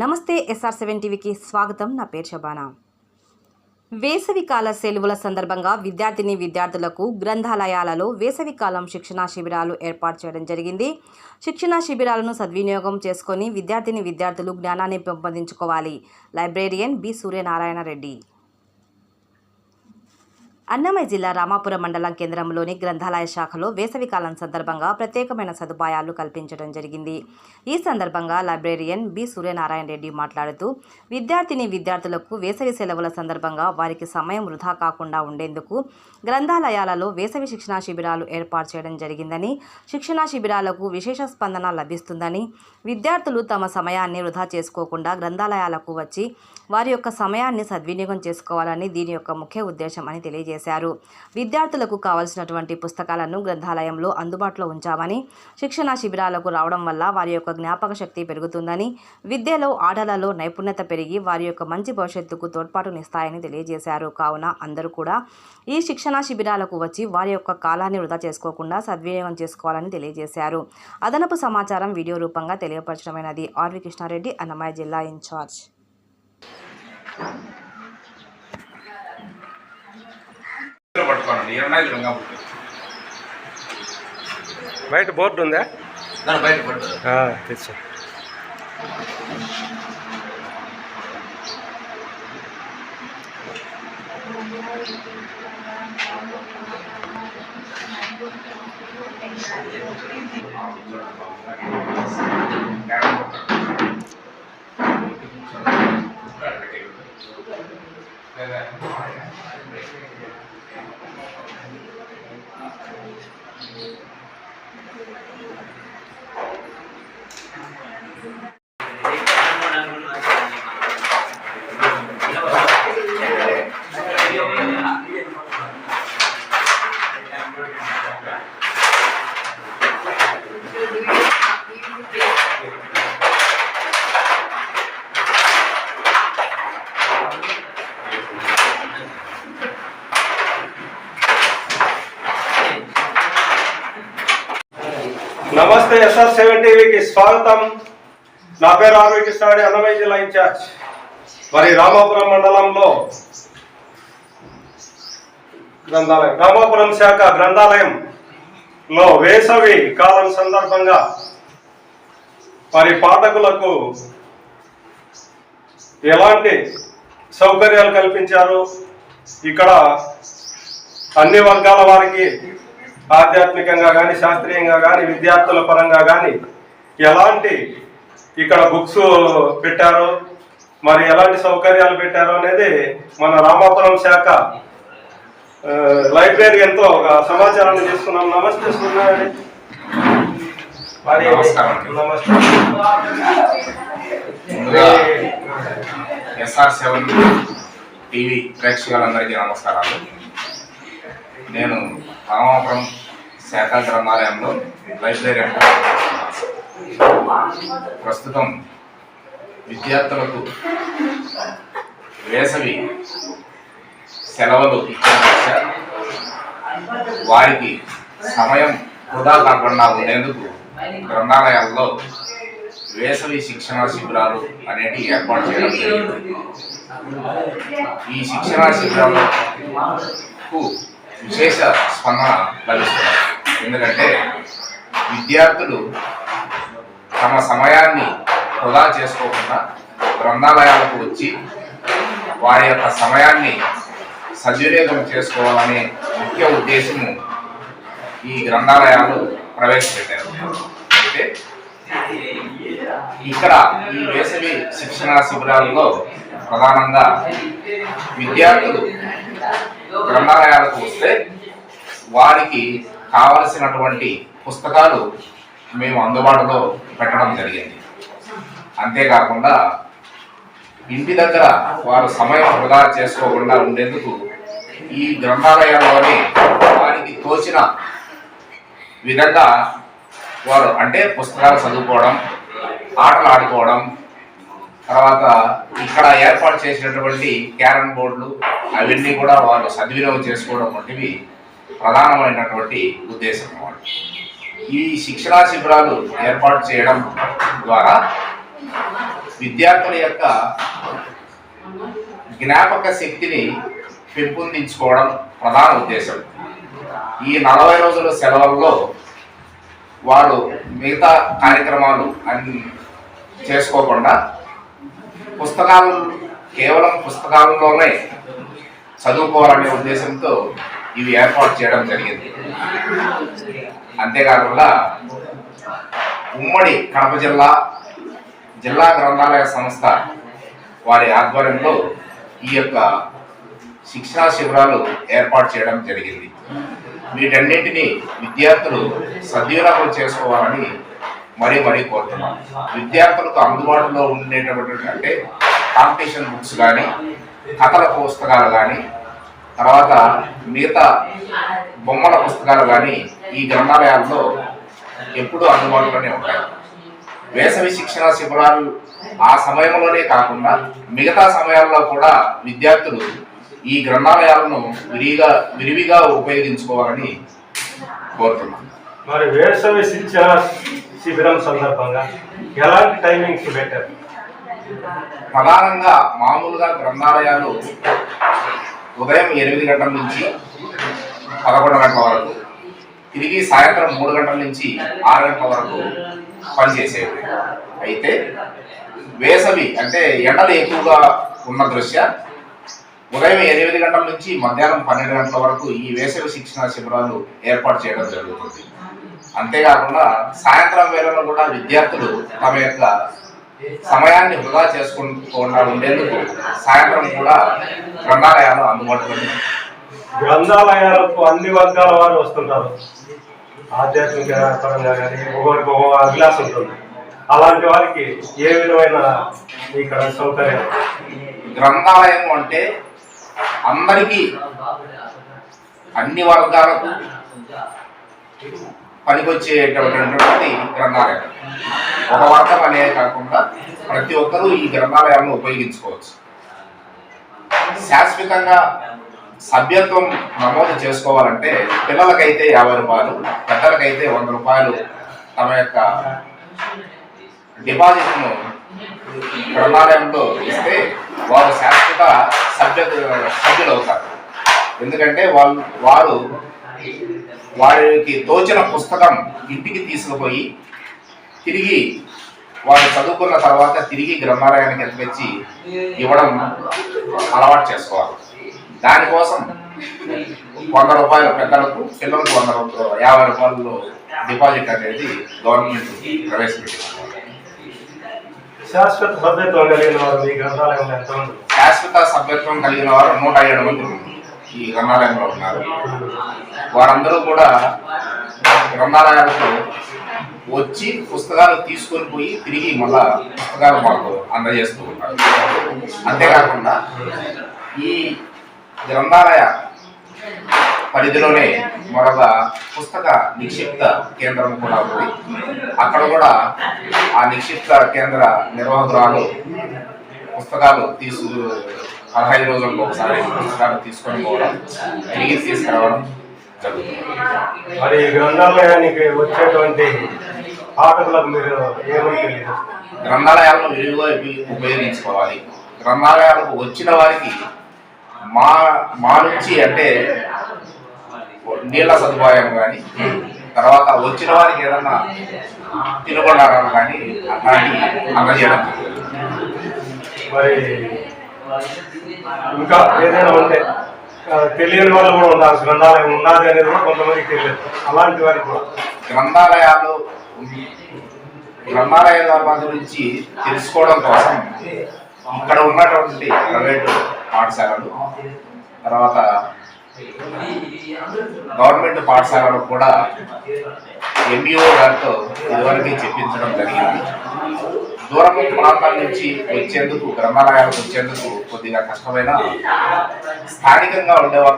నమస్తే SR seven టీవీకి స్వాగతం. నా పేరు శబానా వేసవికాల సెలవుల సందర్భంగా విద్యార్థిని విద్యార్థులకు గ్రంథాలయాలలో వేసవికాలం శిక్షణా శిబిరాలు ఏర్పాటు చేయడం జరిగింది. శిక్షణా శిబిరాలను సద్వినియోగం చేసుకొని విద్యార్థిని విద్యార్థులు జ్ఞానాన్ని పెంపొందించుకోవాలి. Librarian B Suryanarayana Reddy. Annamayya జిల్లా రామాపురం మండలం కేంద్రంలోని గ్రంథాలయ శాఖలో వేసవికాలం సందర్భంగా ప్రత్యేకమైన సదుపాయాలు కల్పించడం జరిగింది. ఈ సందర్భంగా లైబ్రేరియన్ బి. సూర్యనారాయణ రెడ్డి మాట్లాడుతూ విద్యార్థిని విద్యార్థులకు వేసవి సెలవుల సందర్భంగా వారికి సమయం వృధా కాకుండా ఉండేందుకు గ్రంథాలయాలలో వేసవి శిక్షణా శిబిరాలు ఏర్పాటు చేయడం జరిగిందని శిక్షణా శిబిరాలకు విశేష స్పందన లభిస్తుందని విద్యార్థులు తమ సమయాన్ని వృధా చేసుకోకుండా గ్రంథాలయాలకు వచ్చి వారి యొక్క సమయాన్ని సద్వినియోగం చేసుకోవాలని దీని యొక్క ముఖ్య ఉద్దేశం అని తెలియజేశారు. విద్యార్థులకు కావలసినటువంటి పుస్తకాలను గ్రంథాలయంలో అందుబాటులో ఉంచామని శిక్షణా శిబిరాలకు రావడం వల్ల వారి యొక్క జ్ఞాపక శక్తి పెరుగుతుందని విద్యలో ఆటలలో నైపుణ్యత పెరిగి వారి యొక్క మంచి భవిష్యత్తుకు తోడ్పాటునిస్తాయని తెలియజేశారు. కావున అందరూ కూడా ఈ శిక్షణా శిబిరాలకు వచ్చి వారి యొక్క కాలాన్ని వృధా చేసుకోకుండా సద్వినియోగం చేసుకోవాలని తెలియజేశారు. అదనపు సమాచారం వీడియో రూపంగా తెలియపరచడమైనది ఆర్వి కృష్ణారెడ్డి అన్నమయ్య జిల్లా ఇన్ఛార్జ్. పట్టుకోనండి. ఇరవై ఐదు రంగా బయట బోర్డు ఉందా? బయట తెచ్చు. నమస్తే ఎస్ఆర్ సెవెన్ టీవీకి స్వాగతం. నా పేరు ఆర్వి కృష్ణాడి అన్నమయ్య జిల్లా ఇన్ఛార్జ్. మరి రామాపురం మండలంలో గ్రంథాలయం రామాపురం శాఖ గ్రంథాలయంలో వేసవి కాలం సందర్భంగా మరి పాఠకులకు ఎలాంటి సౌకర్యాలు కల్పించారు? ఇక్కడ అన్ని వర్గాల వారికి ఆధ్యాత్మికంగా కానీ శాస్త్రీయంగా కానీ విద్యార్థుల పరంగా కానీ ఎలాంటి ఇక్కడ బుక్స్ పెట్టారో మరి ఎలాంటి సౌకర్యాలు పెట్టారో అనేది మన రామాపురం శాఖ ఆ, లైబ్రేరియన్తో ఒక సమాచారాన్ని తీసుకున్నాం నమస్తే సూర్యనారాయణ. మరి. నమస్తే ఎస్ఆర్ సెవెన్ టీవీ ప్రేక్షకులందరికీ నమస్కారాలు నేను రామాపురం శాఖ గ్రంథాలయంలో లైబ్రరీ ప్రస్తుతం విద్యార్థులకు వేసవి సెలవులు ఇచ్చిన వారికి సమయం వృధా కాకుండా ఉండేందుకు గ్రంథాలయాల్లో వేసవి శిక్షణ శిబిరాలు అనేవి ఏర్పాటు చేయడం జరిగింది. ఈ శిక్షణ శిబిరాలకు విశేష స్పందన లభిస్తుంది. ఎందుకంటే విద్యార్థులు తమ సమయాన్ని వృధా చేసుకోకుండా గ్రంథాలయాలకు వచ్చి వారి యొక్క సమయాన్ని సద్వినియోగం చేసుకోవాలనే ముఖ్య ఉద్దేశము ఈ గ్రంథాలయాలు ప్రవేశపెట్టారు. అయితే ఇక్కడ ఈ వేసవి శిక్షణ శిబిరాల్లో ప్రధానంగా విద్యార్థులు గ్రంథాలయాలకు వస్తే వారికి కావలసినటువంటి పుస్తకాలు మేము అందుబాటులో పెట్టడం జరిగింది. అంతేకాకుండా ఇంటి దగ్గర వారు సమయం వృధా చేసుకోకుండా ఉండేందుకు ఈ గ్రంథాలయాల్లోనే వారికి తోచిన విధంగా వారు అంటే పుస్తకాలు చదువుకోవడం ఆటలు ఆడుకోవడం తర్వాత ఇక్కడ ఏర్పాటు చేసినటువంటి క్యారమ్ బోర్డులు అవన్నీ కూడా వారు సద్వినియోగం చేసుకోవడం వంటివి ప్రధానమైనటువంటి ఉద్దేశం అన్నమాట. ఈ శిక్షణా శిబిరాలు ఏర్పాటు చేయడం ద్వారా విద్యార్థుల యొక్క జ్ఞాపక శక్తిని పెంపొందించుకోవడం ప్రధాన ఉద్దేశం. ఈ నలభై రోజుల సెలవుల్లో వారు మిగతా కార్యక్రమాలు అన్ని చేసుకోకుండా పుస్తకాలు కేవలం పుస్తకాలలోనే చదువుకోవాలనే ఉద్దేశంతో ఇవి ఏర్పాటు చేయడం జరిగింది. అంతేకాకుండా ఉమ్మడి కడప జిల్లా జిల్లా గ్రంథాలయ సంస్థ వారి ఆధ్వర్యంలో ఈ యొక్క శిక్షణా శిబిరాలు ఏర్పాటు చేయడం జరిగింది. వీటన్నిటిని విద్యార్థులు సద్వినియోగం చేసుకోవాలని మరీ మరీ కోరుతున్నాం. విద్యార్థులకు అందుబాటులో ఉండేటటువంటి అంటే కాంపిటీషన్ బుక్స్ కానీ కథల పుస్తకాలు కానీ తర్వాత మిగతా బొమ్మల పుస్తకాలు కానీ ఈ గ్రంథాలయాల్లో ఎప్పుడూ అందుబాటులోనే ఉంటాయి. వేసవి శిక్షణ శిబిరాలు ఆ సమయంలోనే కాకుండా మిగతా సమయాల్లో కూడా విద్యార్థులు ఈ గ్రంథాలయాలను విరిగా విరివిగా ఉపయోగించుకోవాలని కోరుతున్నాను మరి వేసవి శిక్షణ శిబిరం సందర్భంగా ఎలాంటి టైమింగ్స్ పెట్టారు? ప్రధానంగా మామూలుగా గ్రంథాలయాలు ఉదయం ఎనిమిది గంటల నుంచి పదకొండు గంటల వరకు తిరిగి సాయంత్రం మూడు గంటల నుంచి ఆరు గంటల వరకు పనిచేసేవి. అయితే వేసవి అంటే ఎండలు ఎక్కువగా ఉన్న దృశ్య ఉదయం ఎనిమిది గంటల నుంచి మధ్యాహ్నం పన్నెండు గంటల వరకు ఈ వేసవి శిక్షణ శిబిరాలు ఏర్పాటు చేయడం జరుగుతుంది. అంతేకాకుండా సాయంత్రం వేళలో కూడా విద్యార్థులు తమ యొక్క సమయాన్ని వృధా చేసుకోకుండా ఉండేందుకు సాయంత్రం కూడా గ్రంథాలయాలు అందుబాటులో. గ్రంథాలయాలకు అన్ని వర్గాల వారు వస్తుంటారు. ఆధ్యాత్మిక పరంగా కానీ ఒకరికి ఒక అభిలాష ఉంటుంది. అలాంటి వారికి ఏ విధమైన ఇక్కడ సౌకర్యం? గ్రంథాలయం అంటే అందరికీ అన్ని వర్గాలకు పనికొచ్చేటటువంటి గ్రంథాలయం. ఒక వర్గం అనే కాకుండా ప్రతి ఒక్కరూ ఈ గ్రంథాలయాలను ఉపయోగించుకోవచ్చు. శాశ్వతంగా సభ్యత్వం నమోదు చేసుకోవాలంటే పిల్లలకైతే యాభై రూపాయలు పెద్దలకైతే వంద రూపాయలు తమ యొక్క డిపాజిట్ను గ్రంథాలయంలో ఇస్తే వారు శాశ్వత సభ్య సభ్యులు అవుతారు ఎందుకంటే వాళ్ళు వారు వారికి తోచిన పుస్తకం ఇంటికి తీసుకుపోయి తిరిగి వారు చదువుకున్న తర్వాత తిరిగి గ్రంథాలయానికి ఎత్తుకొచ్చి ఇవ్వడం అలవాటు చేసుకోవాలి. దానికోసం వంద రూపాయలు పెద్దలకు పిల్లలకు వంద రూపాయలు యాభై రూపాయలు డిపాజిట్ అనేది గవర్నమెంట్ ప్రవేశపెట్టింది. శాశ్వత సభ్యత్వం కలిగిన వారు శాశ్వత సభ్యత్వం కలిగిన వారు నూట ఏడు మంది. ఈ గ్రంథాలయంలో ఉన్నారు. వారందరూ కూడా గ్రంథాలయాలకు వచ్చి పుస్తకాలు తీసుకొని పోయి తిరిగి మళ్ళా పుస్తకాలు మాకు అందజేస్తూ ఉంటారు అంతేకాకుండా ఈ గ్రంథాలయ పరిధిలోనే మరొక పుస్తక నిక్షిప్త కేంద్రం కూడా ఉంది. అక్కడ కూడా ఆ నిక్షిప్త కేంద్ర నిర్వాహకురాలు పుస్తకాలు తీసు పదహైదు రోజులకు ఒకసారి పుస్తకాలు తీసుకొని పోవడం తిరిగి తీసుకురావడం జరుగుతుంది. మరి గ్రంథాలయానికి వచ్చేటువంటి పాఠకులకు మీరు తెలియదు గ్రంథాలయాలను ఉపి- ఉపయోగించుకోవాలి. గ్రంథాలయాలకు వచ్చిన వారికి మా మా నుంచి అంటే నీళ్ళ సదుపాయం కానీ తర్వాత వచ్చిన వారికి ఏదన్నా తినుబండారం కానీ అట్లాంటి అందజేయడం. మరి ఇంకా ఏదైనా ఉంటే తెలియని వాళ్ళు కూడా ఉన్నారు గ్రంథాలయం ఉన్నది అనేది కూడా కొంతమందికి తెలియదు. అలాంటి వారికి కూడా. గ్రంథాలయాలు గ్రంథాలయాల గురించి తెలుసుకోవడం కోసం ఇక్కడ ఉన్నటువంటి ప్రైవేటు పాఠశాలలు తర్వాత గవర్నమెంట్ పాఠశాలలు కూడా ఎంబీఓ గారితో ఇదివరకు చెప్పించడం జరిగింది. దూరం ప్రాంతాల నుంచి వచ్చేందుకు గ్రంథాలయాలకు వచ్చేందుకు కొద్దిగా కష్టమైన స్థానికంగా ఉండేవారు